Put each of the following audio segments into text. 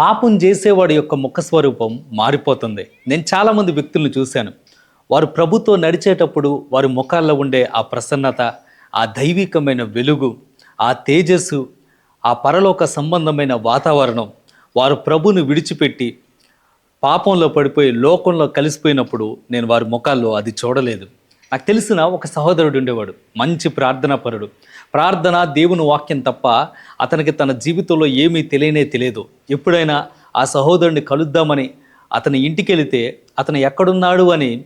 పాపం చేసేవాడి యొక్క ముఖ స్వరూపం మారిపోతుంది. నేను చాలామంది వ్యక్తులను చూశాను. వారు ప్రభుతో నడిచేటప్పుడు వారి ముఖాల్లో ఉండే ఆ ప్రసన్నత ఆ దైవికమైన వెలుగు ఆ తేజస్సు ఆ పరలోక సంబంధమైన వాతావరణం వారు ప్రభుని విడిచిపెట్టి పాపంలో పడిపోయి లోకంలో కలిసిపోయినప్పుడు నేను వారి ముఖాల్లో అది చూడలేదు. నాకు తెలిసిన ఒక సహోదరుడు ఉండేవాడు. మంచి ప్రార్థనాపరుడు. ప్రార్థన దేవుని వాక్యం తప్ప అతనికి తన జీవితంలో ఏమీ తెలియనే తెలియదు. ఎప్పుడైనా ఆ సహోదరుని కలుద్దామని అతని ఇంటికి వెళితే అతను ఎక్కడున్నాడు అని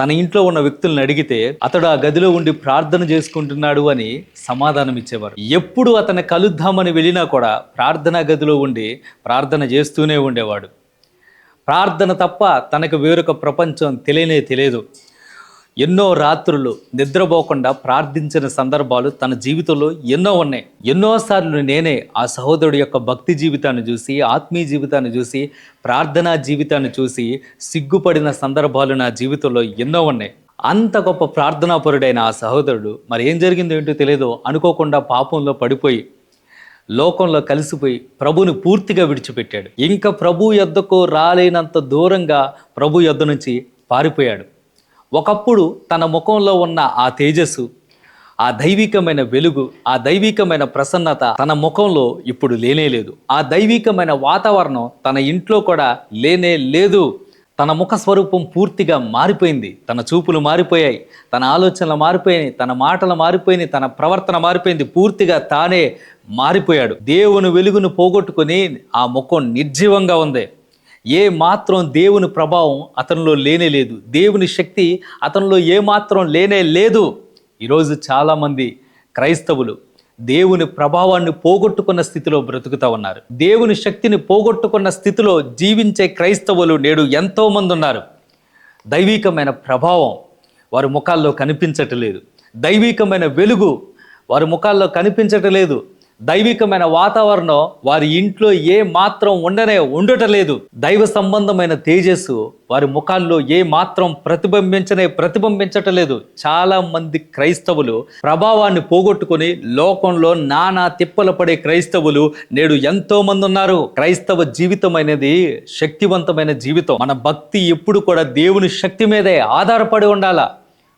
తన ఇంట్లో ఉన్న వ్యక్తులను అడిగితే అతడు ఆ గదిలో ఉండి ప్రార్థన చేసుకుంటున్నాడు అని సమాధానం ఇచ్చేవారు. ఎప్పుడు అతను కలుద్దామని వెళ్ళినా కూడా ప్రార్థనా గదిలో ఉండి ప్రార్థన చేస్తూనే ఉండేవాడు. ప్రార్థన తప్ప తనకు వేరొక ప్రపంచం తెలియనే తెలియదు. ఎన్నో రాత్రులు నిద్రపోకుండా ప్రార్థించిన సందర్భాలు తన జీవితంలో ఎన్నో ఉన్నాయి. ఎన్నోసార్లు నేనే ఆ సహోదరుడు యొక్క భక్తి జీవితాన్ని చూసి ఆత్మీయ జీవితాన్ని చూసి ప్రార్థనా జీవితాన్ని చూసి సిగ్గుపడిన సందర్భాలు నా జీవితంలో ఎన్నో ఉన్నాయి. అంత గొప్ప ప్రార్థనాపరుడైన ఆ సహోదరుడు మరి ఏం జరిగిందో ఏంటో తెలియదు అనుకోకుండా పాపంలో పడిపోయి లోకంలో కలిసిపోయి ప్రభుని పూర్తిగా విడిచిపెట్టాడు. ఇంకా ప్రభు యొద్దకు రాలేనంత దూరంగా ప్రభు యొద్ద నుంచి పారిపోయాడు. ఒకప్పుడు తన ముఖంలో ఉన్న ఆ తేజస్సు ఆ దైవికమైన వెలుగు ఆ దైవికమైన ప్రసన్నత తన ముఖంలో ఇప్పుడు లేనే లేదు. ఆ దైవికమైన వాతావరణం తన ఇంట్లో కూడా లేనే లేదు. తన ముఖ స్వరూపం పూర్తిగా మారిపోయింది. తన చూపులు మారిపోయాయి తన ఆలోచనలు మారిపోయాయి తన మాటలు మారిపోయినాయి తన ప్రవర్తన మారిపోయింది. పూర్తిగా తానే మారిపోయాడు. దేవుని వెలుగును పోగొట్టుకుని ఆ ముఖం నిర్జీవంగా ఉంది. ఏ మాత్రం దేవుని ప్రభావం అతనిలో లేనే లేదు. దేవుని శక్తి అతనిలో ఏ మాత్రం లేనే లేదు. ఈరోజు చాలామంది క్రైస్తవులు దేవుని ప్రభావాన్ని పోగొట్టుకున్న స్థితిలో బ్రతుకుతా ఉన్నారు. దేవుని శక్తిని పోగొట్టుకున్న స్థితిలో జీవించే క్రైస్తవులు నేడు ఎంతోమంది ఉన్నారు. దైవికమైన ప్రభావం వారి ముఖాల్లో కనిపించటలేదు. దైవికమైన వెలుగు వారి ముఖాల్లో కనిపించటలేదు. దైవికమైన వాతావరణం వారి ఇంట్లో ఏ మాత్రం ఉండనే ఉండటలేదు. దైవ సంబంధమైన తేజస్సు వారి ముఖాల్లో ఏ మాత్రం ప్రతిబింబించనే ప్రతిబింబించటలేదు. చాలా మంది క్రైస్తవులు ప్రభావాన్ని పోగొట్టుకొని లోకంలో నానా తిప్పలు పడే క్రైస్తవులు నేడు ఎంతో మంది ఉన్నారు. క్రైస్తవ జీవితం అనేది శక్తివంతమైన జీవితం. మన భక్తి ఎప్పుడు కూడా దేవుని శక్తి మీదే ఆధారపడి ఉండాలా?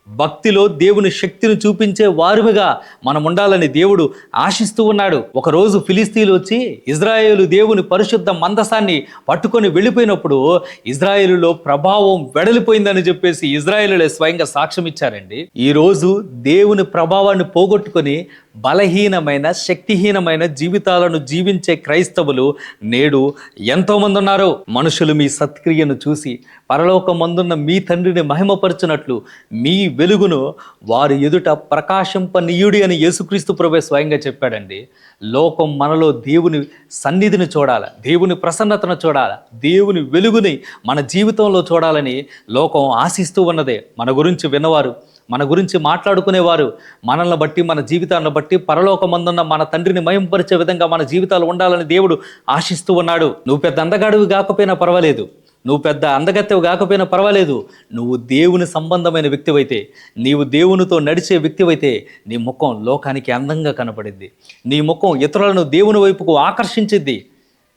భక్తిలో దేవుని శక్తిని చూపించే వారుగా మనం ఉండాలని దేవుడు ఆశిస్తూ ఉన్నాడు. ఒకరోజు ఫిలిస్తీన్లు వచ్చి ఇజ్రాయేలు దేవుని పరిశుద్ధ మందసాన్ని పట్టుకొని వెళ్ళిపోయినప్పుడు ఇజ్రాయేలులో ప్రభావం వెడలిపోయిందని చెప్పేసి ఇజ్రాయేలులే స్వయంగా సాక్ష్యం ఇచ్చారండి ఈరోజు దేవుని ప్రభావాన్ని పోగొట్టుకొని బలహీనమైన శక్తిహీనమైన జీవితాలను జీవించే క్రైస్తవులు నేడు ఎంతోమంది ఉన్నారు మనుషులు మీ సత్క్రియను చూసి పరలోకమందున్న మీ తండ్రిని మహిమపరచునట్లు మీ వెలుగును వారి ఎదుట ప్రకాశింపనీయుడి అని యేసుక్రీస్తు ప్రభు స్వయంగా చెప్పాడండి. లోకం మనలో దేవుని సన్నిధిని చూడాల దేవుని ప్రసన్నతను చూడాల దేవుని వెలుగుని మన జీవితంలో చూడాలని లోకం ఆశిస్తూ ఉన్నదే. మన గురించి విన్నవారు మన గురించి మాట్లాడుకునేవారు మనల్ని బట్టి మన జీవితాలను బట్టి పరలోకమందున్న మన తండ్రిని మయంపరిచే విధంగా మన జీవితాలు ఉండాలని దేవుడు ఆశిస్తూ ఉన్నాడు. నువ్వు పెద్ద అందగాడివి కాకపోయినా పర్వాలేదు. నువ్వు పెద్ద అందగత్తెవు కాకపోయినా పర్వాలేదు. నువ్వు దేవుని సంబంధమైన వ్యక్తివైతే నీవు దేవునితో నడిచే వ్యక్తివైతే నీ ముఖం లోకానికి అందంగా కనపడింది నీ ముఖం ఇతరులను దేవుని వైపుకు ఆకర్షించింది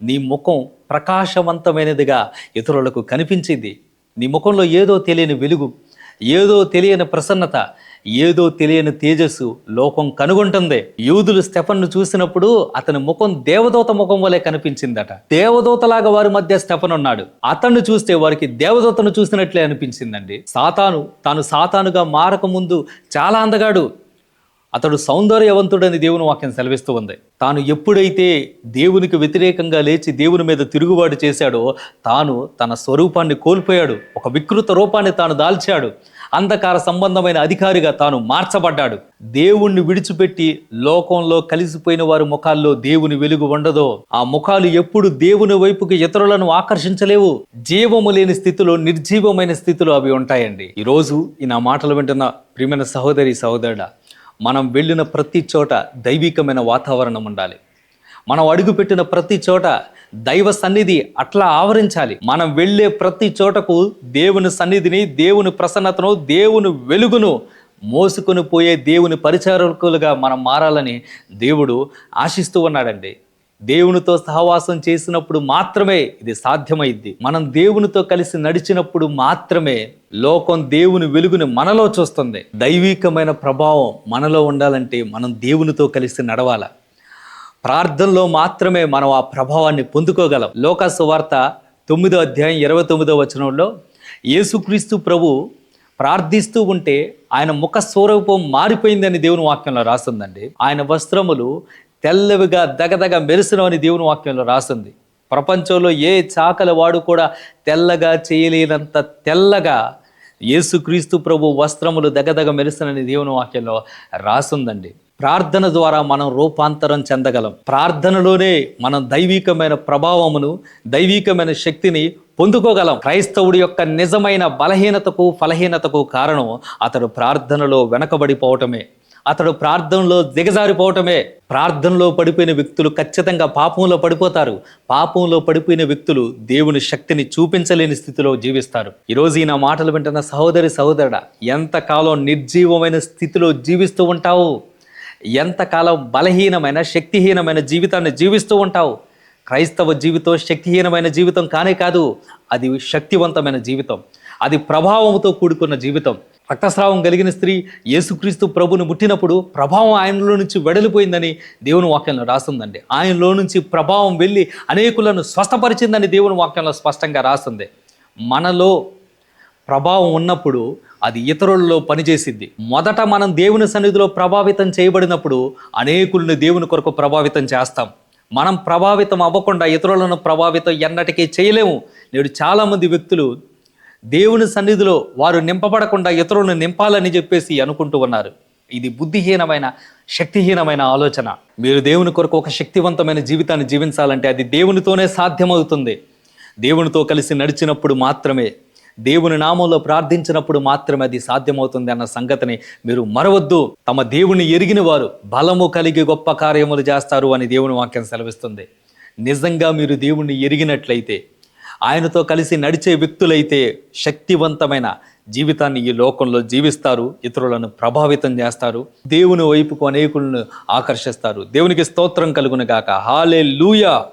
నీ ముఖం ప్రకాశవంతమైనదిగా ఇతరులకు కనిపించింది నీ ముఖంలో ఏదో తెలియని వెలుగు ఏదో తెలియని ప్రసన్నత ఏదో తెలియని తేజస్సు లోకం కనుగొంటుంది. యూదులు స్టెఫన్ను చూసినప్పుడు అతని ముఖం దేవదూత ముఖం వలె కనిపించిందట. దేవదూతలాగా వారి మధ్య స్టెఫన్ ఉన్నాడు. అతన్ని చూస్తే వారికి దేవదూతను చూసినట్లే అనిపించిందండి. సాతాను తాను సాతానుగా మారక ముందు చాలా అందగాడు. అతడు సౌందర్యవంతుడని దేవుని వాక్యం సెలవిస్తూ ఉంది. తాను ఎప్పుడైతే దేవునికి వ్యతిరేకంగా లేచి దేవుని మీద తిరుగుబాటు చేశాడో తాను తన స్వరూపాన్ని కోల్పోయాడు. ఒక వికృత రూపాన్ని తాను దాల్చాడు. అంధకార సంబంధమైన అధికారిగా తాను మార్చబడ్డాడు. దేవుణ్ణి విడిచిపెట్టి లోకంలో కలిసిపోయిన వారి ముఖాల్లో దేవుని వెలుగు ఉండదో ఆ ముఖాలు ఎప్పుడు దేవుని వైపుకి ఇతరులను ఆకర్షించలేవు. జీవము లేని స్థితిలో నిర్జీవమైన స్థితిలో అవి ఉంటాయండి. ఈరోజు ఈ నా మాటలు వింటున్న ప్రియమైన సహోదరి సహోదరుడా మనం వెళ్ళిన ప్రతి చోట దైవికమైన వాతావరణం ఉండాలి. మనం అడుగుపెట్టిన ప్రతి చోట దైవ సన్నిధి అట్లా ఆవరించాలి. మనం వెళ్ళే ప్రతి చోటకు దేవుని సన్నిధిని దేవుని ప్రసన్నతను దేవుని వెలుగును మోసుకొని పోయే దేవుని పరిచారకులుగా మనం మారాలని దేవుడు ఆశిస్తూ ఉన్నాడండి. దేవునితో సహవాసం చేసినప్పుడు మాత్రమే ఇది సాధ్యమైద్ది. మనం దేవునితో కలిసి నడిచినప్పుడు మాత్రమే లోకం దేవుని వెలుగుని మనలో చూస్తుంది. దైవికమైన ప్రభావం మనలో ఉండాలంటే మనం దేవునితో కలిసి నడవాలి. ప్రార్థనలో మాత్రమే మనం ఆ ప్రభావాన్ని పొందుకోగలం. లోక వార్త తొమ్మిదో అధ్యాయం ఇరవై తొమ్మిదో వచనంలో యేసుక్రీస్తు ప్రభు ప్రార్థిస్తూ ఉంటే ఆయన ముఖ స్వరూపం మారిపోయిందని దేవుని వాక్యంలో రాస్తుందండి. ఆయన వస్త్రములు తెల్లవిగా దగదగ మెరిసినవని దేవుని వాక్యంలో రాస్తుంది. ప్రపంచంలో ఏ చాకల వాడు కూడా తెల్లగా చేయలేనంత తెల్లగా యేసుక్రీస్తు ప్రభు వస్త్రములు దగదగ మెరిసినని దేవుని వాక్యంలో రాసుందండి. ప్రార్థన ద్వారా మనం రూపాంతరం చెందగలం. ప్రార్థనలోనే మనం దైవికమైన ప్రభావమును దైవికమైన శక్తిని పొందుకోగలం. క్రైస్తవుడి యొక్క నిజమైన బలహీనతకు ఫలహీనతకు కారణం అతడు ప్రార్థనలో వెనకబడిపోవటమే. అతడు ప్రార్థనలో దిగజారిపోవటమే. ప్రార్థనలో పడిపోయిన వ్యక్తులు ఖచ్చితంగా పాపంలో పడిపోతారు. పాపంలో పడిపోయిన వ్యక్తులు దేవుని శక్తిని చూపించలేని స్థితిలో జీవిస్తారు. ఈరోజు ఈ నా మాటలు వింటున్న సహోదరి సహోదరుడా ఎంతకాలం నిర్జీవమైన స్థితిలో జీవిస్తూ ఉంటావు? ఎంతకాలం బలహీనమైన శక్తిహీనమైన జీవితాన్ని జీవిస్తూ ఉంటావు? క్రైస్తవ జీవితం శక్తిహీనమైన జీవితం కానే కాదు అది శక్తివంతమైన జీవితం. అది ప్రభావంతో కూడుకున్న జీవితం. రక్తస్రావం కలిగిన స్త్రీ యేసుక్రీస్తు ప్రభుని ముట్టినప్పుడు ప్రభావం ఆయనలో నుంచి వెడలిపోయిందని దేవుని వాక్యంలో రాస్తుందండి. ఆయనలో నుంచి ప్రభావం వెళ్ళి అనేకులను స్వస్థపరిచిందని దేవుని వాక్యంలో స్పష్టంగా రాస్తుంది. మనలో ప్రభావం ఉన్నప్పుడు అది ఇతరులలో పనిచేసిద్ది. మొదట మనం దేవుని సన్నిధిలో ప్రభావితం చేయబడినప్పుడు అనేకులను దేవుని కొరకు ప్రభావితం చేస్తాం. మనం ప్రభావితం అవ్వకుండా ఇతరులను ప్రభావితం ఎన్నటికీ చేయలేము. నేడు చాలామంది వ్యక్తులు దేవుని సన్నిధిలో వారు నింపబడకుండా ఇతరులను నింపాలని చెప్పేసి అనుకుంటూ ఉన్నారు. ఇది బుద్ధిహీనమైన శక్తిహీనమైన ఆలోచన. మీరు దేవుని కొరకు ఒక శక్తివంతమైన జీవితాన్ని జీవించాలంటే అది దేవునితోనే సాధ్యమవుతుంది. దేవునితో కలిసి నడిచినప్పుడు మాత్రమే దేవుని నామంలో ప్రార్థించినప్పుడు మాత్రమే అది సాధ్యమవుతుంది అన్న సంగతిని మీరు మరవద్దు. తమ దేవుని ఎరిగిన వారు బలము కలిగి గొప్ప కార్యములు చేస్తారు అని దేవుని వాక్యం సెలవిస్తుంది. నిజంగా మీరు దేవుణ్ణి ఎరిగినట్లయితే ఆయనతో కలిసి నడిచే వ్యక్తులైతే శక్తివంతమైన జీవితాన్ని ఈ లోకంలో జీవిస్తారు ఇతరులను ప్రభావితం చేస్తారు దేవుని వైపుకు అనేకులను ఆకర్షిస్తారు. దేవునికి స్తోత్రం కలుగును గాక. హాలే లూయా